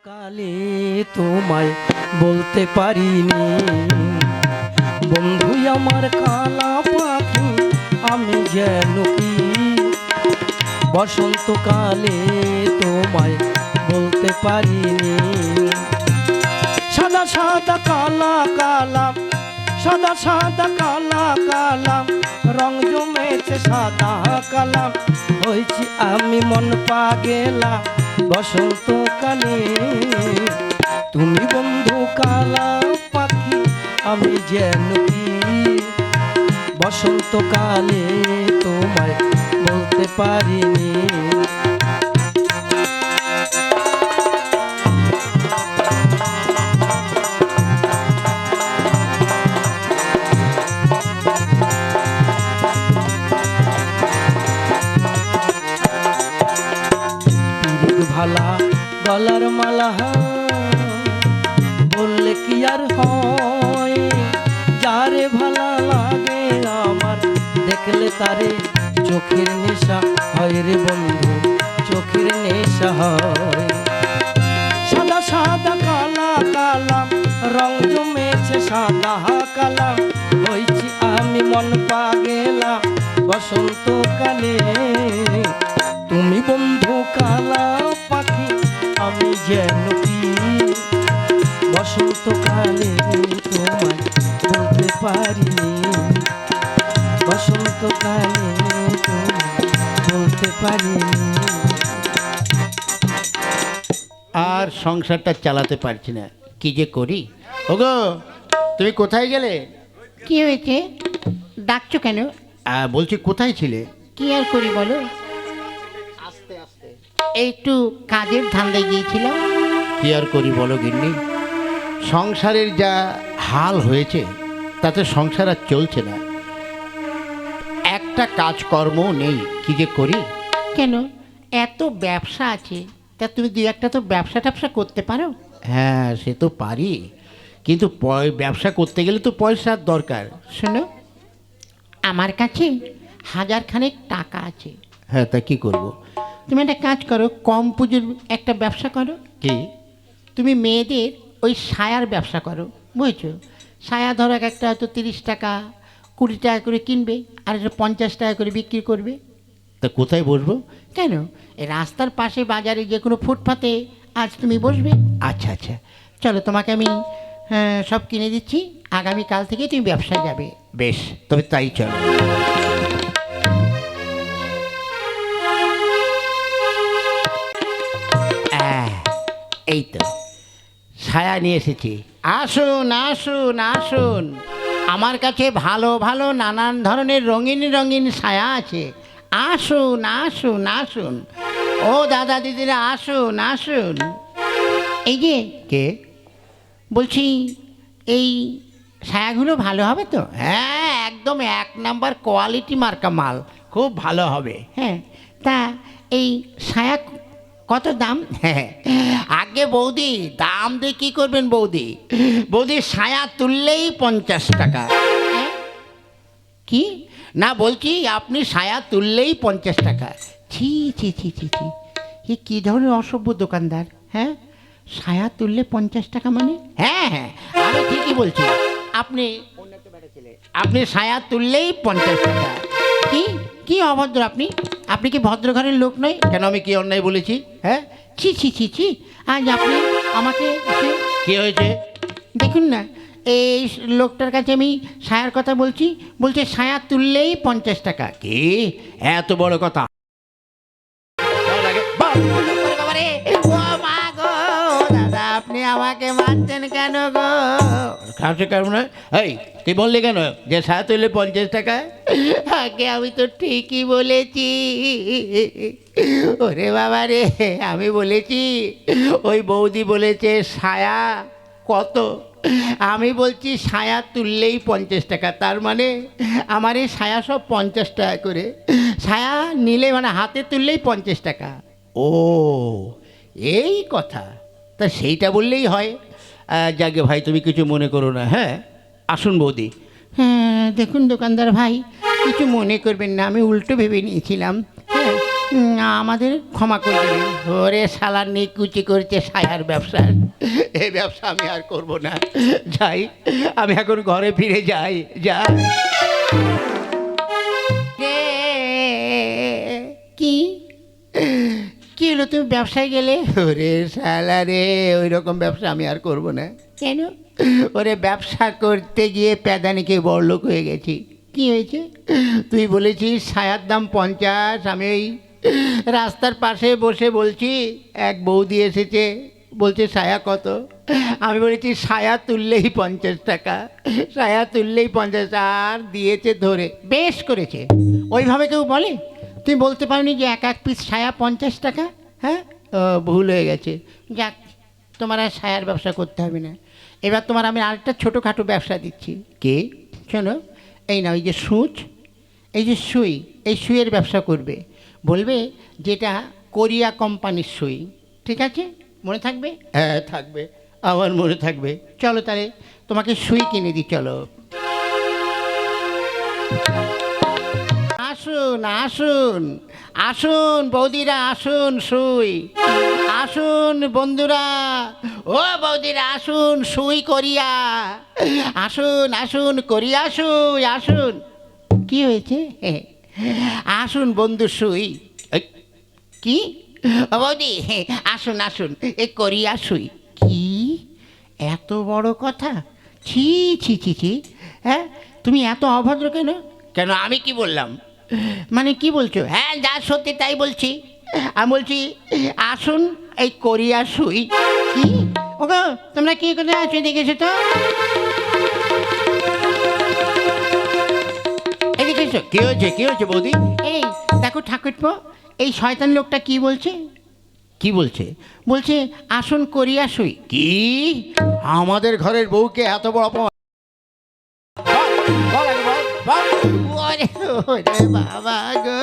কালে তোমায় বলতে পারিনি। বন্ধু আমার কালা পাখি, আমি যেন কি? বসন্তকালে তোমায় বলতে পারিনি। সাদা সাদা কালা কালা, সাদা সাদা কালা কালা, রং জমেছে সাদা কালা, হয়েছি আমি মন পা গেলা বসন্তকালে তুমি বন্ধু কালা পাখি আমি যেন কি? বসন্তকালে তোমায় বলতে পারিনি। তারে চোখের নেশা হয় রে বন্ধু, চোখের নেশা হয়। সাদা সাদা কালা কালা রং জমেছে সাদা কালা হয়েছি আমি মন পা গেলাম বসন্তকালে তুমি বন্ধু কালা পাখি, আমি যেন কি? বসন্তকালে তোমায় বলতে পারিনি। বসন্তকালে তোমায় বলতে পারিনি আর সংসারটা চালাতে পারছি না। কি যে করি? ওগো তুমি কোথায় গেলে? কি হয়েছে? ডাকছো কেন? আহ, বলছি কোথায় ছিলে? কি আর করি বলো? আস্তে আস্তে। একটু কাজের ধান্দায় গিয়েছিলাম। কি আর করি বলো গিন্নি? সংসারের যা হাল হয়েছে তাতে সংসার আর চলছে না। একটা কাজকর্ম নেই। কি যে করি? কেন? এত ব্যবসা আছে। তা তুমি দু একটা তো ব্যবসা ট্যাবসা করতে পারো? হ্যাঁ সে তো পারি। কিন্তু ব্যবসা করতে গেলে তো পয়সার দরকার। শোনো আমার কাছে হাজার খানেক টাকা আছে। হ্যাঁ তা কি করব? তুমি একটা কাজ করো কম পুজোর একটা ব্যবসা করো। কি? তুমি মেয়েদের ওই সায়ার ব্যবসা করো বুঝেছ? সায়া ধরো একটা হয়তো তিরিশ টাকা কুড়ি টাকা করে কিনবে আর পঞ্চাশ টাকা করে বিক্রি করবে। তা কোথায় বসবো? কেন? এই রাস্তার পাশে বাজারে যে কোনো ফুটপাতে আজ তুমি বসবে। আচ্ছা আচ্ছা। চলো তোমাকে আমি হ্যাঁ, সব কিনে দিচ্ছি। আগামীকাল থেকে তুমি ব্যবসায় যাবে। বেশ তবে তাই চলো। আহ, এই তো। ছায়া নিয়ে এসেছি। আসুন আসুন আসুন। আমার কাছে ভালো ভালো নানান ধরনের রঙিন রঙিন ছায়া আছে। আসুন আসুন আসুন। ও দাদা দিদিরা আসুন আসুন। এই যে কে? বলছি এই ছায়াগুলো ভালো হবে তো? হ্যাঁ একদম এক নাম্বার কোয়ালিটি মার্কা মাল। খুব ভালো হবে। হ্যাঁ তা এই ছায়া কত দাম? হ্যাঁ আগে বৌদি দাম দিয়ে কী করবেন বৌদি? বৌদি ছায়া তুললেই পঞ্চাশ টাকা। হ্যাঁ? কি? না বলছি আপনি সায়া তুললেই পঞ্চাশ টাকা। ছি ছি ছি ছি ছি। এ কী ধরনের অসভ্য দোকানদার হ্যাঁ? সায়া তুললে পঞ্চাশ টাকা মানে? হ্যাঁ হ্যাঁ আমি ঠিকই বলছি। আপনি আপনি সায়া তুললেই পঞ্চাশ টাকা। কি কি অভদ্র আপনি? আপনি কি ভদ্র ঘরের লোক নয়? কেন আমি কি অন্যায় বলেছি হ্যাঁ? ছি ছি ছি ছি। আজ আপনি আমাকে কি হয়েছে? দেখুন না এই লোকটার কাছে আমি সায়ার কথা বলছি, বলছে সায়া তুললেই পঞ্চাশ টাকা। কি? এত বড় কথা। আপনি আমাকে মারছেন কেন গো? খাওয়াছে কারণ এই, তুই বললি কেন? যে ছায়া তুললে পঞ্চাশ টাকা? আগে আমি তো ঠিকই বলেছি। ওরে বাবা রে আমি বলেছি, ওই বৌদি বলেছে, সায়া, কত? আমি বলছি ছায়া তুললেই পঞ্চাশ টাকা তার মানে আমার এই ছায়া সব পঞ্চাশ টাকা করে। ছায়া নিলে মানে হাতে তুললেই পঞ্চাশ টাকা। ও এই কথা তা সেইটা বললেই হয়। যাকে ভাই তুমি কিছু মনে করো না হ্যাঁ? আসুন বৌদি। হ্যাঁ দেখুন দোকানদার ভাই কিছু মনে করবেন না আমি উল্টো ভেবে নিয়েছিলাম। হ্যাঁ আমাদের ক্ষমা করে দেবেন। ওরে শালার নিকুচি করছে সায়ার ব্যবসা এই ব্যবসা আমি আর করব না। যাই আমি এখন ঘরে ফিরে যাই কে? কি? কি হলো তুমি ব্যবসায় গেলে? ওরে শালা রে ওই রকম ব্যবসা আমি আর করব না। কেন? ওরে ব্যবসা করতে গিয়ে প্যাদানিকে বড়লোক হয়ে গেছি। কি হয়েছে? তুই বলেছিস ছায়ার দাম পঞ্চাশ আমি ওই রাস্তার পাশে বসে বলছি এক বৌদি এসেছে। বলছে, সায়া কত? আমি বলেছি, সায়া তুললেই পঞ্চাশ টাকা, সায়া তুললেই পঞ্চাশ, আর দিয়েছে ধরে। বেশ করেছে। ওইভাবে কেউ বলে? তুমি বলতে পারোনি যে এক এক পিস সায়া পঞ্চাশ টাকা? হ্যাঁ? ভুল হয়ে গেছে। যাক, তোমার আর সায়ার ব্যবসা করতে হবে না। এবার তোমার আমি আরেকটা ছোটোখাটো ব্যবসা দিচ্ছি। কে? শোনো, এই না ওই যে সুচ, এই যে সুই, এই সুইয়ের ব্যবসা করবে। বলবে, যেটা কোরিয়া কোম্পানির সুই। ঠিক আছে? মনে থাকবে? হ্যাঁ থাকবে। আমার মনে থাকবে। চলো তাহলে তোমাকে সুই কিনে দিই চলো। আসুন আসুন আসুন বৌদিরা আসুন সুই। আসুন বন্ধুরা। ও বৌদিরা আসুন সুই করিয়া। আসুন আসুন করিয়া সুই আসুন। কি হয়েছে? আসুন বন্ধু সুই। কি? বৌদি আসুন আসুন। এ করি আসুই। কি? এত বড় কথা? ছি ছি ছি ছি। হ্যাঁ? তুমি এত অভদ্র কেন? কেন আমি কি বললাম? মানে কি বলছো? হ্যাঁ যা সত্যি তাই বলছি। আমি বলছি আসুন এই করি আসুই। কি? ওগো তোমরা কি করে আছো দেখেছ তো। এদিকে কি হয়েছে? কি হয়েছে বৌদি? এই দেখো ঠাকুরপো এই শয়তান লোকটা কি বলছে? কি বলছে? বলছে আসুন কোরিয়া সুই কি? আমাদের ঘরের বউকে এত বড় অপমান? বাবা গো।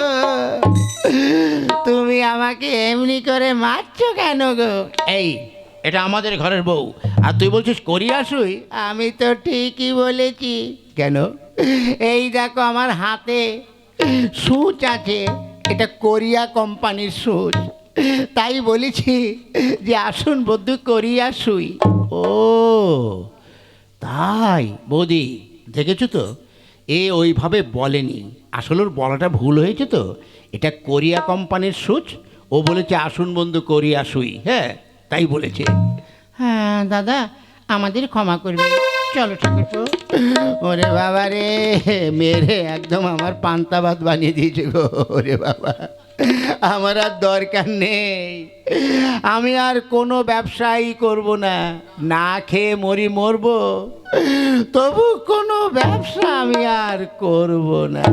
তুমি আমাকে এমনি করে মারছো কেন গো? এই এটা আমাদের ঘরের বউ। আর তুই বলছিস কোরিয়া সুই আমি তো ঠিকই বলেছি। কেন? এই দেখো আমার হাতে সুচ আছে। এটা কোরিয়া কোম্পানির সুচ তাই বলেছি যে আসুন বন্ধু কোরিয়া সুই। ও তাই বৌদি দেখেছ তো? এ ওইভাবে বলেনি। আসলে ওর বলাটা ভুল হয়েছে তো। এটা কোরিয়া কোম্পানির সুচ। ও বলেছে আসুন বন্ধু কোরিয়া সুই। হ্যাঁ তাই বলেছে। হ্যাঁ দাদা আমাদের ক্ষমা করবে চলো ঠাকুরপো ওরে বাবা রে মেরে একদম আমার পান্তা ভাত বানিয়ে দিয়েছে গো ওরে বাবা। আমার আর দরকার নেই। আমি আর কোনো ব্যবসাই করব না না খেয়ে মরি মরব। তবু কোনো ব্যবসা আমি আর করব না।